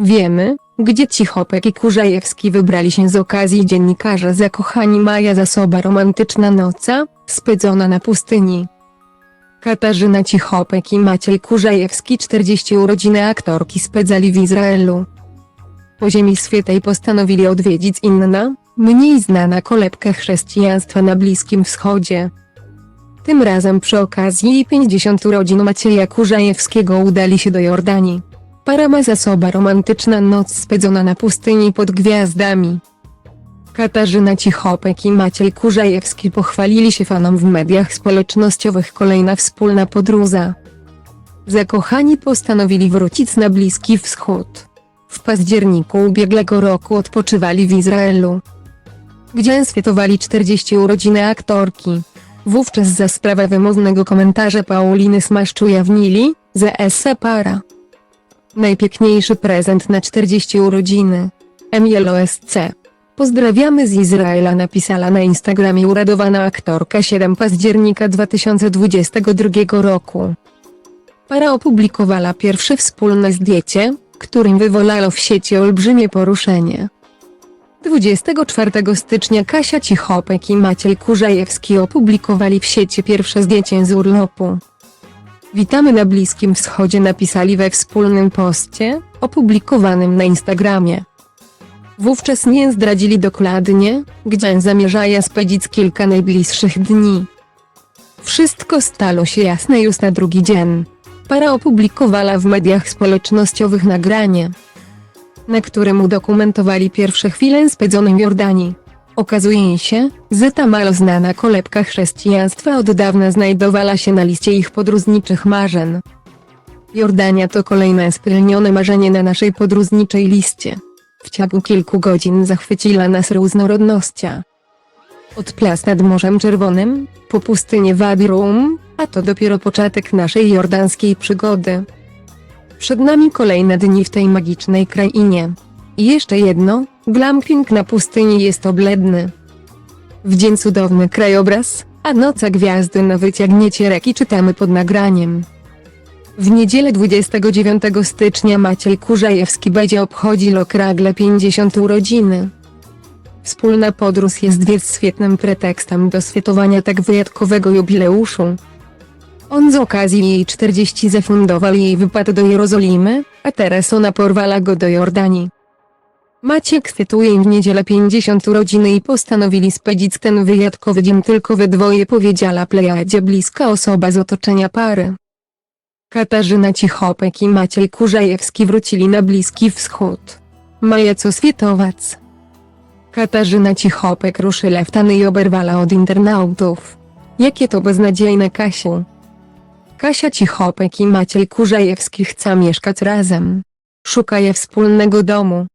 Wiemy, gdzie Cichopek i Kurzajewski wybrali się z okazji dziennikarza zakochani Maja zasoba romantyczna noca, spędzona na pustyni. Katarzyna Cichopek i Maciej Kurzajewski 40 urodziny aktorki spędzali w Izraelu. Po Ziemi Świętej postanowili odwiedzić inna, mniej znana kolebka chrześcijaństwa na Bliskim Wschodzie. Tym razem przy okazji jej 50 urodzin Macieja Kurzajewskiego udali się do Jordanii. Para ma zasoba romantyczna noc spędzona na pustyni pod gwiazdami. Katarzyna Cichopek i Maciej Kurzajewski pochwalili się fanom w mediach społecznościowych kolejna wspólna podróża. Zakochani postanowili wrócić na Bliski Wschód. W październiku ubiegłego roku odpoczywali w Izraelu, gdzie świętowali 40 urodziny aktorki. Wówczas za sprawę wymownego komentarza Pauliny Smaszcz ujawnili, że essa para. Najpiękniejszy prezent na 40 urodziny. MLOSC. Pozdrawiamy z Izraela napisała na Instagramie uradowana aktorka 7 października 2022 roku. Para opublikowała pierwsze wspólne zdjęcie, którym wywołało w sieci olbrzymie poruszenie. 24 stycznia Kasia Cichopek i Maciej Kurzajewski opublikowali w sieci pierwsze zdjęcie z urlopu. Witamy na Bliskim Wschodzie napisali we wspólnym poście, opublikowanym na Instagramie. Wówczas nie zdradzili dokładnie, gdzie zamierzają spędzić kilka najbliższych dni. Wszystko stało się jasne już na drugi dzień. Para opublikowała w mediach społecznościowych nagranie, na którym udokumentowali pierwsze chwile spędzone w Jordanii. Okazuje się, że ta mało znana kolebka chrześcijaństwa od dawna znajdowała się na liście ich podróżniczych marzeń. Jordania to kolejne spełnione marzenie na naszej podróżniczej liście. W ciągu kilku godzin zachwyciła nas różnorodnością. Od plas nad Morzem Czerwonym, po pustynię Wadi Rum, a to dopiero początek naszej jordańskiej przygody. Przed nami kolejne dni w tej magicznej krainie. Jeszcze jedno, glamping na pustyni jest obledny. W dzień cudowny krajobraz, a noca gwiazdy na wyciągnięcie reki czytamy pod nagraniem. W niedzielę 29 stycznia Maciej Kurzajewski będzie obchodził okrągle 50 urodziny. Wspólna podróż jest więc świetnym pretekstem do świętowania tak wyjątkowego jubileuszu. On z okazji jej 40 zafundował jej wypad do Jerozolimy, a teraz ona porwala go do Jordanii. Maciek im w niedzielę 50 urodziny i postanowili spędzić ten wyjątkowy dzień tylko we dwoje powiedziała plejadzie bliska osoba z otoczenia pary. Katarzyna Cichopek i Maciej Kurzajewski wrócili na Bliski Wschód. Maja co świętować. Katarzyna Cichopek ruszyła w tany i oberwała od internautów. Jakie to beznadziejne Kasiu. Kasia Cichopek i Maciej Kurzajewski chcą mieszkać razem. Szukają wspólnego domu.